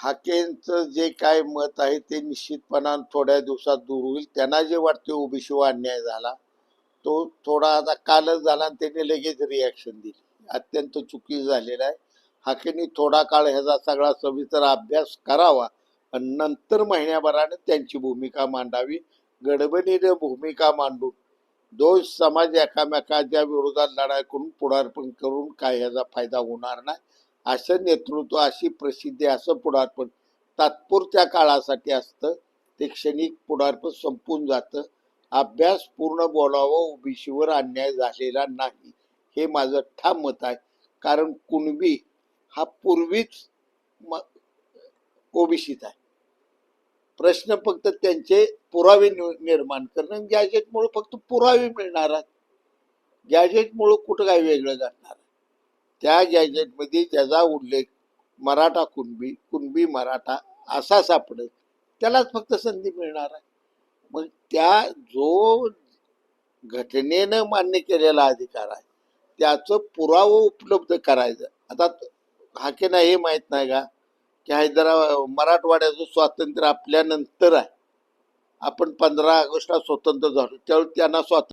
हाकेंचं जे काय मत आहे ते निश्चितपणानं थोड्या दिवसात दूर होईल. त्यांना जे वाटते ओबीसीवर अन्याय झाला तो थोडा आता कालच झाला आणि त्यांनी लगेच रिॲक्शन दिली. अत्यंत चुकी झालेला आहे. हाकेनी थोडा काळ ह्याचा सगळा सविस्तर अभ्यास करावा आणि नंतर महिन्याभराने त्यांची भूमिका मांडावी. गडबडीने भूमिका मांडून दोष समाज एकामेकाच्या विरोधात लढाई करून पुढारपण करून काय ह्याचा फायदा होणार नाही. असं नेतृत्व अशी प्रसिद्धी असं पुढारपण तात्पुरत्या काळासाठी असतं. ते क्षणिक पुढारपण संपून जातं. अभ्यास पूर्ण बोलावं ओबीसीवर अन्याय झालेला नाही हे माझं ठाम मत आहे. कारण कुणबी हा पूर्वीच ओबीसीत आहे. प्रश्न फक्त त्यांचे पुरावे नि- निर्माण करणं गॅजेटमुळे फक्त पुरावे मिळणार आहेत. गॅजेटमुळे कुठं काय वेगळं जाणार त्या गॅजेटमध्ये ज्याचा उल्लेख मराठा कुणबी कुणबी मराठा असा सापडेल त्यालाच फक्त संधी मिळणार आहे. मग त्या जो घटनेनं मान्य केलेला अधिकार आहे त्याचं पुरावं उपलब्ध करायचं. आता हाकेना हे माहीत नाही का? की हैदराबाद मराठवाड्याचं स्वातंत्र्य आपल्यानंतर आहे. आपण पंधरा ऑगस्टला स्वतंत्र झालो त्यावेळी त्यांना स्वातंत्र्य